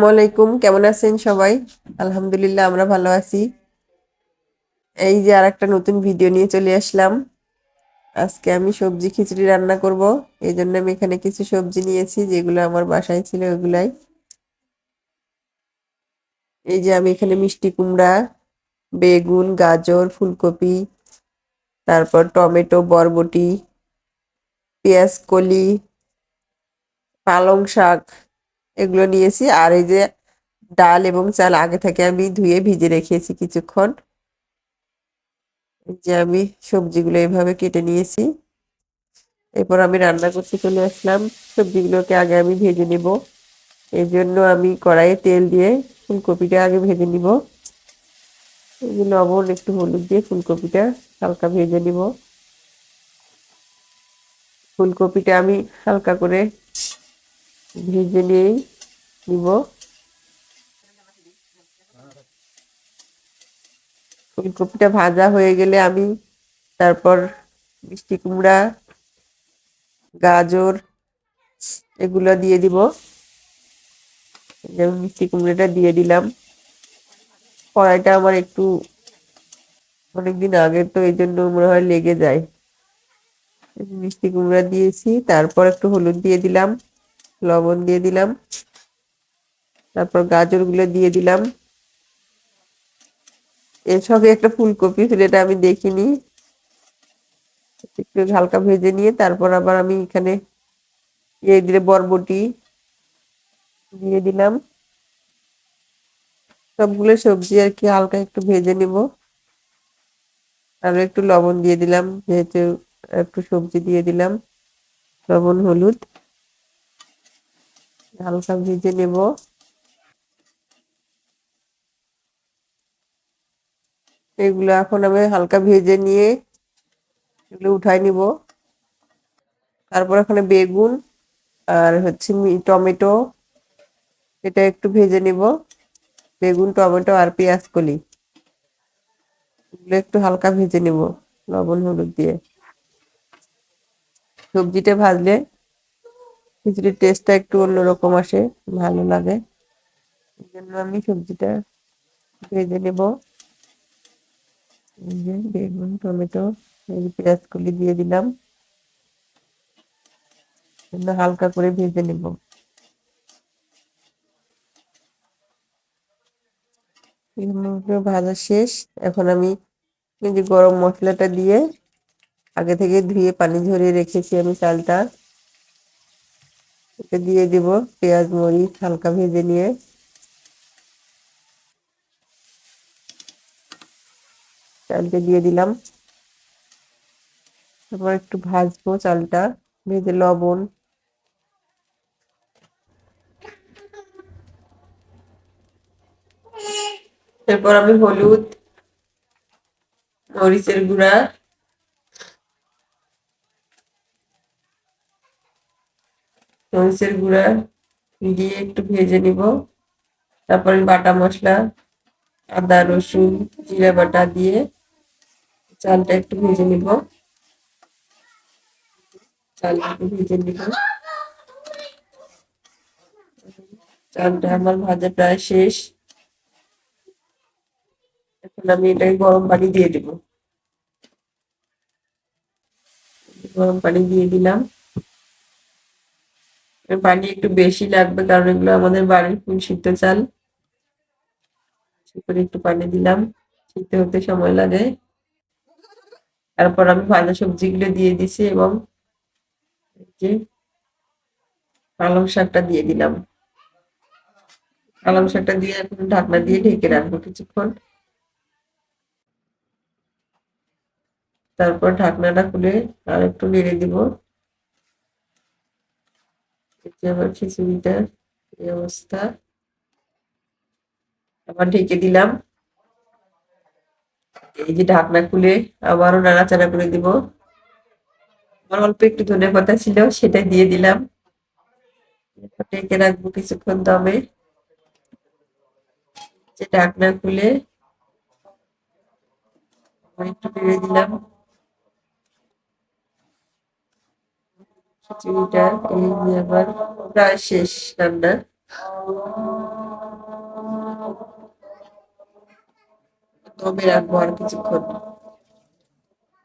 আসসালামু আলাইকুম। কেমন আছেন সবাই? আলহামদুলিল্লাহ, আমরা ভালো আছি। এই যে আর একটা নতুন ভিডিও নিয়ে চলে আসলাম। আজকে আমি সবজি খিচুড়ি রান্না করব। এই জন্য আমি এখানে কিছু সবজি নিয়েছি, যেগুলো আমার বাসায় ছিল ওগুলাই। এই যে আমি এখানে মিষ্টি কুমড়া, বেগুন, গাজর, ফুলকপি, তারপর টমেটো, বরবটি, পেঁয়াজ, কলি, পালং শাক। এগুলো নিয়েছি। আর এই যে ডাল এবং চাল আগে থেকে আমি ধুয়ে ভিজে রেখেছি কিছুক্ষণ। যে আমি সবজিগুলো এভাবে কেটে নিয়েছি। এরপর আমি রান্না করতে চলে আসলাম। সবজিগুলোকে আগে আমি ভেজে নেব। এই জন্য আমি কড়াইয়ে তেল দিয়ে ফুলকপিটা আগে ভেজে নিব। লবণ, একটু হলুদ দিয়ে ফুলকপিটা হালকা ভেজে নিব। ফুলকপিটা আমি হালকা করে ভেজে নিয়েই নিব ফুলকপিটা ভাজা হয়ে গেলে আমি তারপর মিষ্টি কুমড়া, গাজর, এগুলো দিয়ে দিব। যেমন মিষ্টি কুমড়াটা দিয়ে দিলাম। কড়াইটা আমার একটু অনেকদিন আগের তো এই জন্য মনে হয় লেগে যায়। মিষ্টি কুমড়া দিয়েছি, তারপর একটু হলুদ দিয়ে দিলাম, লবণ দিয়ে দিলাম। তারপর গাজরগুলো দিয়ে দিলাম। এর সঙ্গে একটা ফুলকপি ছিল, এটা আমি দেখিনি। একটু হালকা ভেজে নিয়ে তারপর আবার আমি এখানে ইয়ে দিলে বরবটি দিয়ে দিলাম। সবগুলো সবজি আর কি হালকা একটু ভেজে নিব। আর একটু লবণ দিয়ে দিলাম, যেহেতু একটু সবজি দিয়ে দিলাম, লবণ, হলুদ। হালকা ভেজে নেব। এগুলো এখন আমি হালকা ভেজে নিয়ে এগুলো উঠাই নিব। তারপর এখানে বেগুন আর হচ্ছে টমেটো এটা একটু ভেজে নিব। বেগুন, টমেটো আর পেঁয়াজ কলি এগুলো একটু হালকা ভেজে নিব লবণ, হলুদ দিয়ে। সবজিটা ভাজলে খিচুড়ির টেস্টটা একটু অন্যরকম আসে, ভালো লাগে। এই জন্য আমি সবজিটা ভেজে নেব। বেগুন, টমেটো পেঁয়াজ কলি দিয়ে দিলাম। হালকা করে ভেজে নেব। ভাজা শেষ। এখন আমি যে গরম মশলাটা দিয়ে আগে থেকে ধুয়ে পানি ঝরিয়ে রেখেছি আমি চালটা। এটা দিয়ে দিব পেঁয়াজ, মরিচ হালকা ভেজে নিয়ে। চালটা দিয়ে দিলাম। তারপর একটু ভাজবো চালটা, ভেজে লবণ। এরপর আমি হলুদ, মরিচের গুঁড়া। মরিচের গুঁড়া দিয়ে একটু ভেজে নিব। তারপরে বাটা মশলা, আদা, রসুন, জিরা বাটা দিয়ে চালটা একটু ভেজে নিব। চালটা ভেজে নিব। চালটা আমার ভাজা প্রায় শেষ। এখন আমি এটাকে গরম পানি দিয়ে দিব। গরম পানি দিয়ে দিলাম। পানি একটু বেশি লাগবে কারণ এগুলো আমাদের বাড়ির ফুল সিদ্ধ চাল। করে একটু পানি দিলাম। সিদ্ধ হতে সময় লাগে। তারপর আমি ভাজা সবজিগুলো দিয়ে দিছি এবং পালং শাকটা দিয়ে দিলাম। পালং শাকটা দিয়ে এখন ঢাকনা দিয়ে ঢেকে রাখব কিছুক্ষণ। তারপর ঢাকনাটা খুলে আর একটু নেড়ে দিব। খিচুড়িটার এই অবস্থা। আবার ঢেকে দিলাম। এই যে ঢাকনা খুলে আবারও নাড়াচাড়া করে দিব। আমার অল্প একটু ধনে পাতা ছিল সেটা দিয়ে দিলাম। রাখব কিছুক্ষণ দমে। যে ঢাকনা খুলে একটু নেড়ে দিলাম। খিচুড়িটা এই আবার প্রায় শেষ রান্না। দমে রাখব আর কিছুক্ষণ।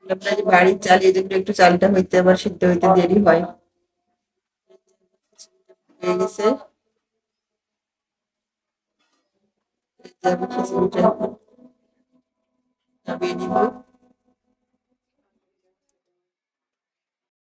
আপনার বাড়ির চাল এই জন্য একটু চালটা হইতে আবার সিদ্ধ হইতে দেরি হয়। হয়ে গেছে। আমি খিচুড়িটা নিব।